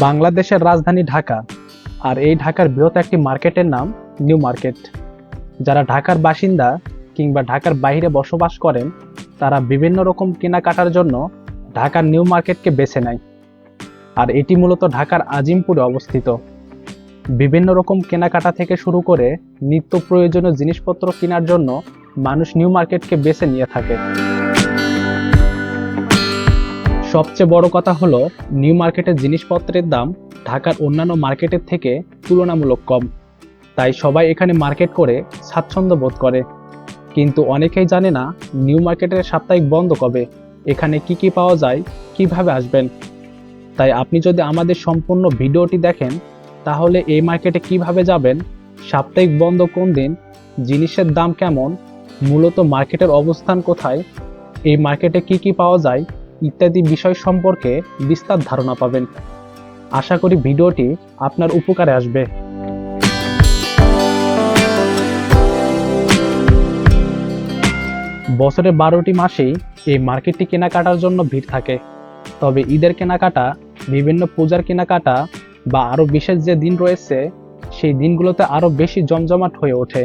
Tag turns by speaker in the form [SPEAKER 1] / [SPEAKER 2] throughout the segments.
[SPEAKER 1] বাংলাদেশের রাজধানী ঢাকা। আর এই ঢাকার বৃহৎ একটি মার্কেটের নাম নিউ মার্কেট। যারা ঢাকার বাসিন্দা কিংবা ঢাকার বাইরে বসবাস করেন, তারা বিভিন্ন রকম কেনাকাটার জন্য ঢাকার নিউ মার্কেটকে বেছে নেয়। আর এটি মূলত ঢাকার আজিমপুরে অবস্থিত। বিভিন্ন রকম কেনাকাটা থেকে শুরু করে নিত্য প্রয়োজনীয় জিনিসপত্র কেনার জন্য মানুষ নিউ মার্কেটকে বেছে নিয়ে থাকে। সবচেয়ে বড় কথা হলো নিউ মার্কেটের জিনিসপত্রের দাম ঢাকার অন্যান্য মার্কেটের থেকে তুলনামূলক কম। তাই সবাই এখানে মার্কেট করে স্বাচ্ছন্দ্য বোধ করে। কিন্তু অনেকেই জানে না নিউ মার্কেটের সাপ্তাহিক বন্ধ কবে, এখানে কি কি পাওয়া যায়, কীভাবে আসবেন। তাই আপনি যদি আমাদের সম্পূর্ণ ভিডিওটি দেখেন, তাহলে এই মার্কেটে কীভাবে যাবেন, সাপ্তাহিক বন্ধ কোন দিন, জিনিসের দাম কেমন, মূলত মার্কেটের অবস্থান কোথায়, এই মার্কেটে কি কি পাওয়া যায় ইত্যাদি বিষয় সম্পর্কে বিস্তার ধারণা পাবেন। আশা করি ভিডিওটি আপনার উপকারে আসবে। বছরের বারোটি মাসেই এই মার্কেটটি কেনাকাটার জন্য ভিড় থাকে। তবে ঈদের কেনাকাটা, বিভিন্ন পূজার কেনাকাটা বা আরও বিশেষ যে দিন রয়েছে, সেই দিনগুলোতে আরও বেশি জমজমাট হয়ে ওঠে।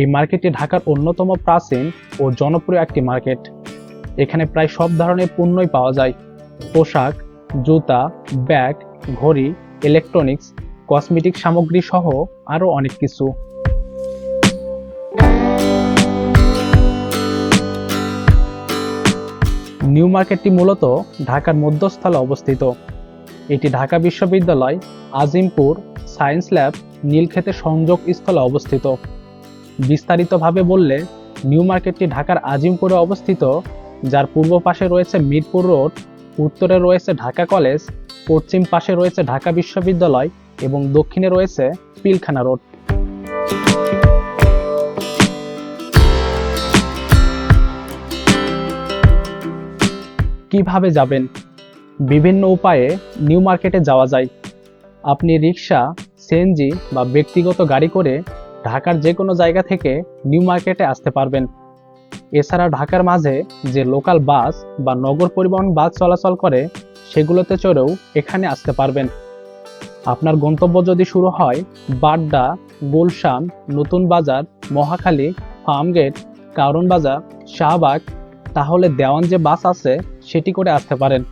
[SPEAKER 1] এই মার্কেটটি ঢাকার অন্যতম প্রাচীন ও জনপ্রিয় একটি মার্কেট। এখানে প্রায় সব ধরনের পণ্যই পাওয়া যায়। পোশাক, জুতা, ব্যাগ, ঘড়ি ইলেকট্রনিক্স কসমেটিক সামগ্রী সহ আরও অনেক কিছু। নিউ মার্কেটটি মূলত ঢাকার মধ্যস্থলে অবস্থিত। এটি ঢাকা বিশ্ববিদ্যালয়, আজিমপুর, সায়েন্স ল্যাব, নীলক্ষেতের সংযোগ স্থলে অবস্থিত। বিস্তারিতভাবে বললে, নিউ মার্কেটটি ঢাকার আজিমপুরে অবস্থিত যার পূর্ব পাশে রয়েছে মিরপুর রোড, উত্তরে রয়েছে ঢাকা কলেজ, পশ্চিম পাশে রয়েছে ঢাকা বিশ্ববিদ্যালয় এবং দক্ষিণে রয়েছে পিলখানা রোড। কীভাবে যাবেন? বিভিন্ন উপায়ে নিউ মার্কেটে যাওয়া যায়। আপনি রিক্সা, সিএনজি বা ব্যক্তিগত গাড়ি করে ঢাকার যে কোনো জায়গা থেকে নিউ মার্কেটে আসতে পারবেন। এছাড়া ঢাকার মাঝে যে লোকাল বাস বা নগর পরিবহন বাস চলাচল করে, সেগুলোতে চড়েও এখানে আসতে পারবেন। আপনার গন্তব্য যদি শুরু হয় বাড্ডা, গুলশান, নতুন বাজার, মহাখালী, ফার্মগেট, কারণ বাজার, শাহবাগ, তাহলে দেওয়ান যে বাস আছে, সেটি করে আসতে পারেন।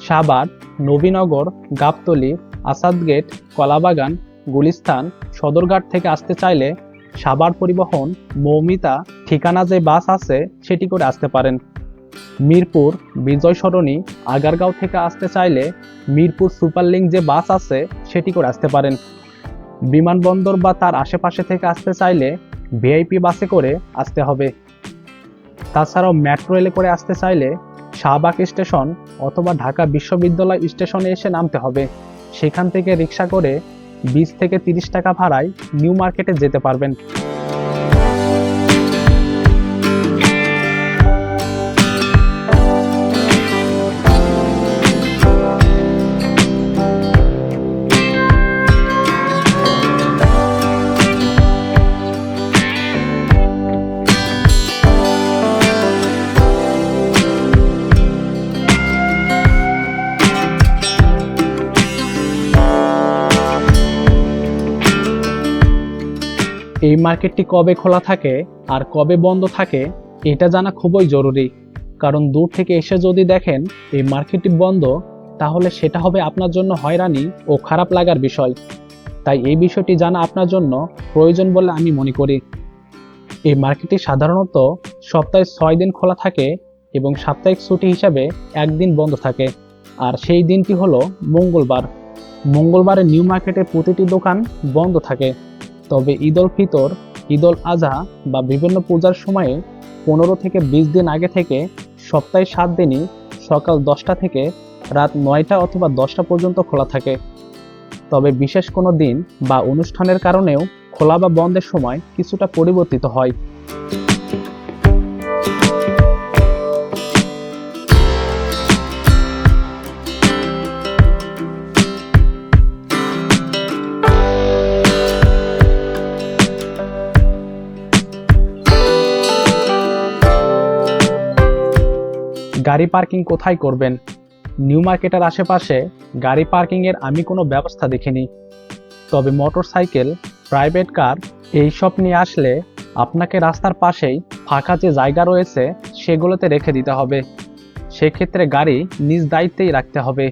[SPEAKER 1] শাহবাগ, নবীনগর, গাবতলি, আসাদগেট, কলাবাগান, গুলিস্তান, সদরঘাট থেকে আসতে চাইলে সাবার পরিবহন, মৌমিতা, ঠিকানা যে বাস আছে, সেটি করে আসতে পারেন। মিরপুর, বিজয় সরণি, আগারগাঁও থেকে আসতে চাইলে মিরপুর সুপারলিংক যে বাস আছে, সেটি করে আসতে পারেন। বিমানবন্দর বা তার আশেপাশে থেকে আসতে চাইলে ভিআইপি বাসে করে আসতে হবে। তাছাড়াও মেট্রো রেলে করে আসতে চাইলে শাহবাগ স্টেশন অথবা ঢাকা বিশ্ববিদ্যালয় স্টেশনে এসে নামতে হবে। সেখান থেকে রিক্সা করে বিশ থেকে তিরিশ টাকা ভাড়ায় নিউ মার্কেটে যেতে পারবেন। এই মার্কেটটি কবে খোলা থাকে আর কবে বন্ধ থাকে, এটা জানা খুবই জরুরি। কারণ দূর থেকে এসে যদি দেখেন এই মার্কেটটি বন্ধ, তাহলে সেটা হবে আপনার জন্য হয়রানি ও খারাপ লাগার বিষয়। তাই এই বিষয়টি জানা আপনার জন্য প্রয়োজন বলে আমি মনে করি। এই মার্কেটটি সাধারণত সপ্তাহে ছয় দিন খোলা থাকে এবং সাপ্তাহিক ছুটি হিসাবে একদিন বন্ধ থাকে। আর সেই দিনটি হলো মঙ্গলবার। মঙ্গলবারে নিউ মার্কেটের প্রতিটি দোকান বন্ধ থাকে। তবে ঈদ উল ফিতর ঈদ উল আজহা বা বিভিন্ন পূজার সময়ে পনেরো থেকে বিশ দিন আগে থেকে সপ্তাহে সাত দিনই সকাল দশটা থেকে রাত নয়টা অথবা দশটা পর্যন্ত খোলা থাকে। তবে বিশেষ কোনো দিন বা অনুষ্ঠানের কারণেও খোলা বা বন্ধের সময় কিছুটা পরিবর্তিত হয়। গাড়ি পার্কিং কোথায় করবেন? নিউ মার্কেটের আশেপাশে গাড়ি পার্কিংয়ের আমি কোনো ব্যবস্থা দেখিনি। তবে মোটর সাইকেল প্রাইভেট কার এইসব নিয়ে আসলে আপনাকে রাস্তার পাশেই ফাঁকা যে জায়গা রয়েছে সেগুলোতে রেখে দিতে হবে। সেক্ষেত্রে গাড়ি নিজ দায়িত্বেই রাখতে হবে।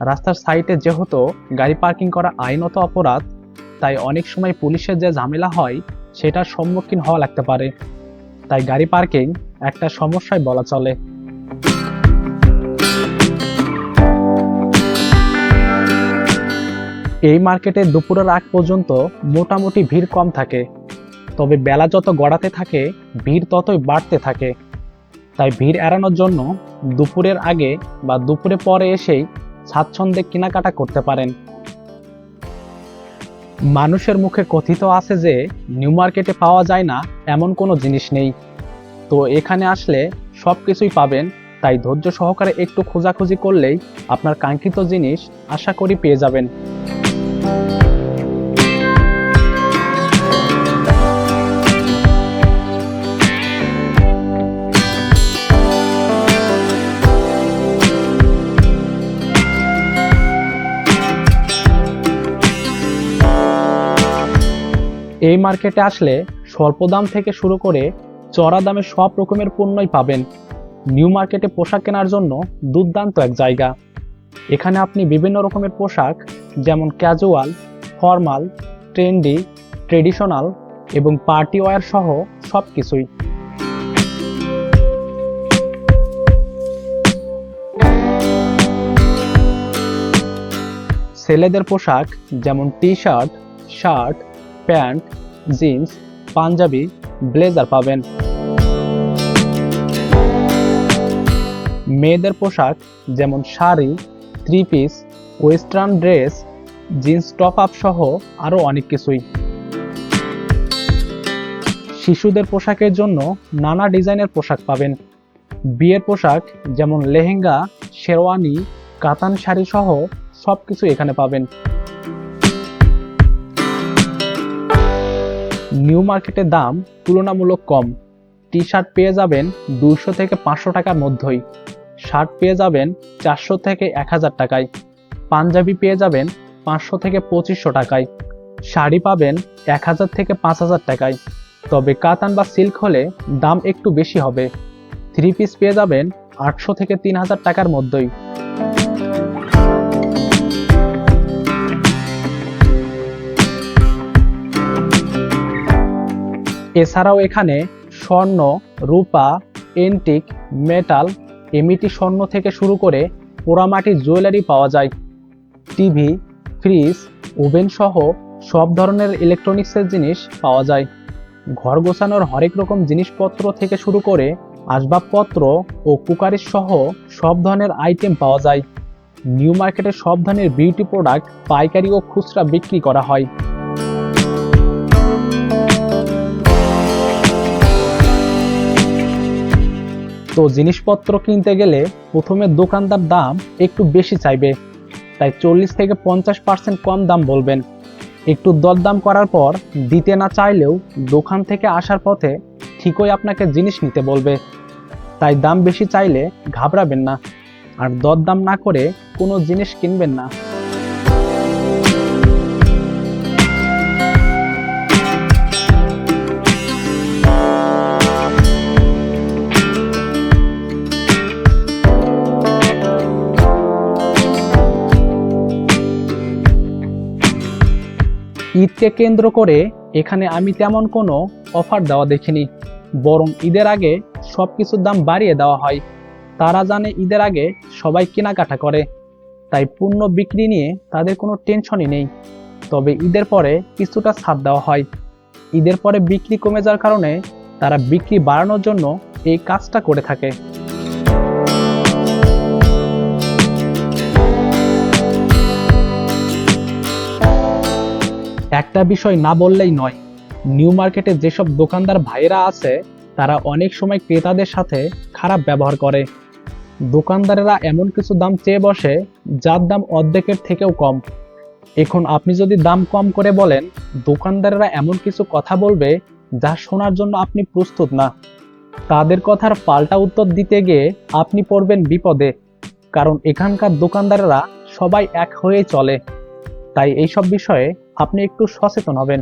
[SPEAKER 1] রাস্তার সাইডে যেহেতু গাড়ি পার্কিং করা আইনত অপরাধ, তাই অনেক সময় পুলিশের যে ঝামেলা হয় সেটার সম্মুখীন হওয়া লাগতে পারে। তাই গাড়ি পার্কিং একটা সমস্যায় বলা চলে। এই মার্কেটে দুপুরের আগ পর্যন্ত মোটামুটি ভিড় কম থাকে। তবে বেলা যত গড়াতে থাকে, ভিড় ততই বাড়তে থাকে। তাই ভিড় এড়ানোর জন্য দুপুরের আগে বা দুপুরে পরে এসেই স্বাচ্ছন্দ্যে কেনাকাটা করতে পারেন। মানুষের মুখে কথিত আছে যে, নিউ মার্কেটে পাওয়া যায় না এমন কোনো জিনিস নেই। তো এখানে আসলে সব কিছুই পাবেন, তাই ধৈর্য সহকারে একটু খোঁজাখুঁজি করলেই আপনার কাঙ্ক্ষিত জিনিস আশা করি পেয়ে যাবেন। এই মার্কেটে আসলে স্বল্প দাম থেকে শুরু করে চড়া দামে সব রকমের পণ্যই পাবেন। নিউ মার্কেটে পোশাক কেনার জন্য দুর্দান্ত এক জায়গা। এখানে আপনি বিভিন্ন রকমের পোশাক যেমন ক্যাজুয়াল ফর্মাল ট্রেন্ডি ট্রেডিশনাল এবং পার্টি ওয়্যার সহ সব কিছুই ছেলেদের পোশাক যেমন T shirt shirt pant jeans panjabi blazer পাবেন। মেয়েদের পোশাক যেমন sari three piece western dress, jeans top up সহ আরও অনেক কিছুই। শিশুদের পোশাকের জন্য নানা ডিজাইনের পোশাক পাবেন। বিয়ের পোশাক যেমন লেহেঙ্গা, শেরওয়ানি, কাতান শাড়ি সহ সব কিছু এখানে পাবেন। নিউ মার্কেটের দাম তুলনামূলক কম। টি শার্ট পেয়ে যাবেন দুশো থেকে পাঁচশো টাকার মধ্যেই। শার্ট পেয়ে যাবেন চারশো থেকে এক হাজার টাকায়। পাঞ্জাবি পেয়ে যাবেন পাঁচশো থেকে পঁচিশশো টাকায়। শাড়ি পাবেন এক হাজার থেকে পাঁচ হাজার টাকায়। তবে কাতান বা সিল্ক হলে দাম একটু বেশি হবে। থ্রি পিস পেয়ে যাবেন আটশো থেকে তিন হাজার টাকার মধ্যেই। এছাড়াও এখানে স্বর্ণ, রূপা, এন্টিক, মেটাল, এমিটি স্বর্ণ থেকে শুরু করে পোড়ামাটির জুয়েলারি পাওয়া যায়। টিভি, ফ্রিজ, ওভেন সহ সব ধরনের ইলেকট্রনিক্সের জিনিস পাওয়া যায়। ঘর গোছানোর হরেক রকম জিনিসপত্র থেকে শুরু করে আসবাবপত্র ও কুকারির সহ সব ধরনের আইটেম পাওয়া যায়। নিউ মার্কেটে সব ধরনের বিউটি প্রোডাক্ট পাইকারি ও খুচরা বিক্রি করা হয়। তো জিনিসপত্র কিনতে গেলে প্রথমে দোকানদার দাম একটু বেশি চাইবে। তাই চল্লিশ থেকে পঞ্চাশ পার্সেন্ট কম দাম বলবেন। একটু দরদাম করার পর দিতে না চাইলেও দোকান থেকে আসার পথে ঠিকই আপনাকে জিনিস নিতে বলবে। তাই দাম বেশি চাইলে ঘাবড়াবেন না। আর দরদাম না করে কোনো জিনিস কিনবেন না। ঈদকে কেন্দ্র করে এখানে আমি তেমন কোনো অফার দেওয়া দেখিনি। বরং ঈদের আগে সব কিছুর দাম বাড়িয়ে দেওয়া হয়। তারা জানে ঈদের আগে সবাই কেনাকাটা করে। তাই পণ্য বিক্রি নিয়ে তাদের কোনো টেনশনই নেই। তবে ঈদের পরে কিছুটা ছাড় দেওয়া হয়। ঈদের পরে বিক্রি কমে যাওয়ার কারণে তারা বিক্রি বাড়ানোর জন্য এই কাজটা করে থাকে। একটা বিষয় না বললেই নয়। নিউ মার্কেটে যেসব দোকানদার ভাইয়েরা আছে, তারা অনেক সময় ক্রেতাদের সাথে খারাপ ব্যবহার করে। দোকানদারেরা এমন কিছু দাম চেয়ে বসে, যার দাম অর্ধেকের থেকেও কম। এখন আপনি যদি দাম কম করে বলেন, দোকানদারেরা এমন কিছু কথা বলবে, যা শোনার জন্য আপনি প্রস্তুত না। তাদের কথার পাল্টা উত্তর দিতে গিয়ে আপনি পড়বেন বিপদে। কারণ এখানকার দোকানদারেরা সবাই এক হয়ে চলে। তাই এইসব বিষয়ে আপনি একটু সচেতন হবেন।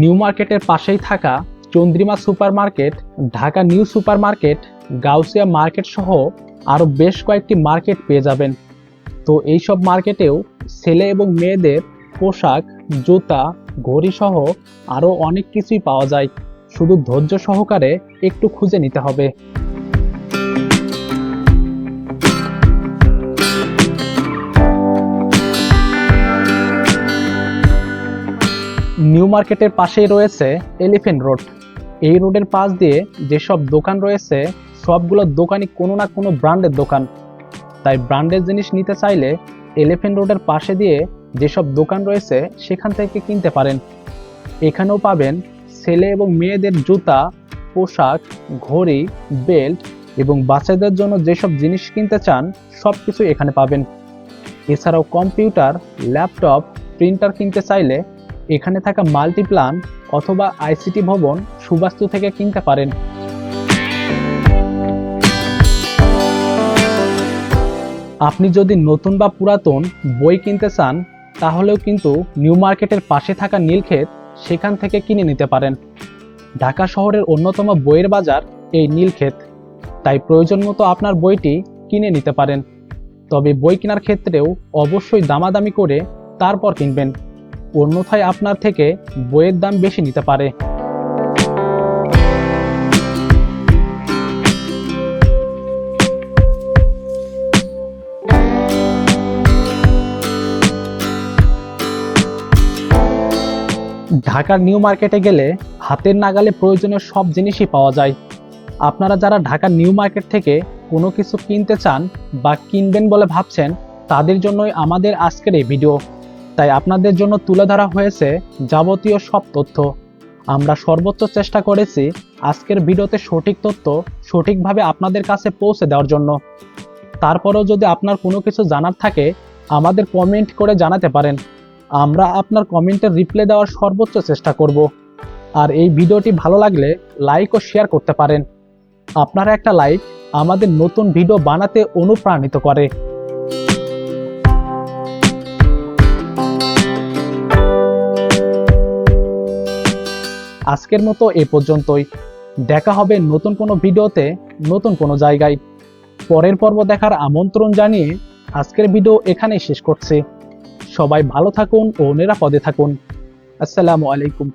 [SPEAKER 1] নিউ মার্কেটের পাশেই থাকা Chandrima super market Dhaka new super market Gausia market সহ আরও বেশ কয়েকটি মার্কেট পেয়ে যাবেন। তো এইসব মার্কেটেও ছেলে এবং মেয়েদের পোশাক, জুতা ঘড়ি সহ আরও অনেক কিছুই পাওয়া যায়। শুধু ধৈর্য সহকারে একটু খুঁজে নিতে হবে। নিউ মার্কেটের পাশেই রয়েছে এলিফেন্ট রোড। এই রোডের পাশ দিয়ে যেসব দোকান রয়েছে, সবগুলো দোকানই কোনো না কোনো ব্র্যান্ডের দোকান। তাই ব্র্যান্ডের জিনিস নিতে চাইলে এলিফেন্ট রোডের পাশে দিয়ে যেসব দোকান রয়েছে, সেখান থেকে কিনতে পারেন। এখানেও পাবেন ছেলে এবং মেয়েদের জুতা, পোশাক, ঘড়ি, বেল্ট এবং বাচ্চাদের জন্য যেসব জিনিস কিনতে চান সব কিছু এখানে পাবেন। এছাড়াও কম্পিউটার, ল্যাপটপ, প্রিন্টার কিনতে চাইলে এখানে থাকা মাল্টিপ্লান অথবা আইসিটি ভবন সুবাস্তু থেকে কিনতে পারেন। আপনি যদি নতুন বা পুরাতন বই কিনতে চান, তাহলেও কিন্তু নিউ মার্কেটের পাশে থাকা নীলক্ষেত সেখান থেকে কিনে নিতে পারেন। ঢাকা শহরের অন্যতম বইয়ের বাজার এই নীলক্ষেত। তাই প্রয়োজন মতো আপনার বইটি কিনে নিতে পারেন। তবে বই কেনার ক্ষেত্রেও অবশ্যই দামাদামি করে তারপর কিনবেন। অন্যথায় আপনার থেকে বইয়ের দাম বেশি নিতে পারে। ঢাকার নিউ মার্কেটে গেলে হাতের নাগালে প্রয়োজনীয় সব জিনিসই পাওয়া যায়। আপনারা যারা ঢাকার নিউ মার্কেট থেকে কোনো কিছু কিনতে চান বা কিনবেন বলে ভাবছেন, তাদের জন্যই আমাদের আজকের এই ভিডিও। তাই আপনাদের জন্য তুলে ধরা হয়েছে যাবতীয় সব তথ্য। আমরা সর্বোচ্চ চেষ্টা করেছি আজকের ভিডিওতে সঠিক তথ্য সঠিকভাবে আপনাদের কাছে পৌঁছে দেওয়ার জন্য। তারপরেও যদি আপনার কোনো কিছু জানার থাকে, আমাদের কমেন্ট করে জানাতে পারেন। আমরা আপনার কমেন্টের রিপ্লাই দেওয়ার সর্বোচ্চ চেষ্টা করব। আর এই ভিডিওটি ভালো লাগলে লাইক ও শেয়ার করতে পারেন। আপনার একটা লাইক আমাদের নতুন ভিডিও বানাতে অনুপ্রাণিত করে। আজকের মতো এ পর্যন্তই। দেখা হবে নতুন কোনো ভিডিওতে, নতুন কোনো জায়গায়। পরের পর্ব দেখার আমন্ত্রণ জানিয়ে আজকের ভিডিও এখানেই শেষ করছি। সবাই ভালো থাকুন ও নিরাপদে থাকুন। আসসালামু আলাইকুম।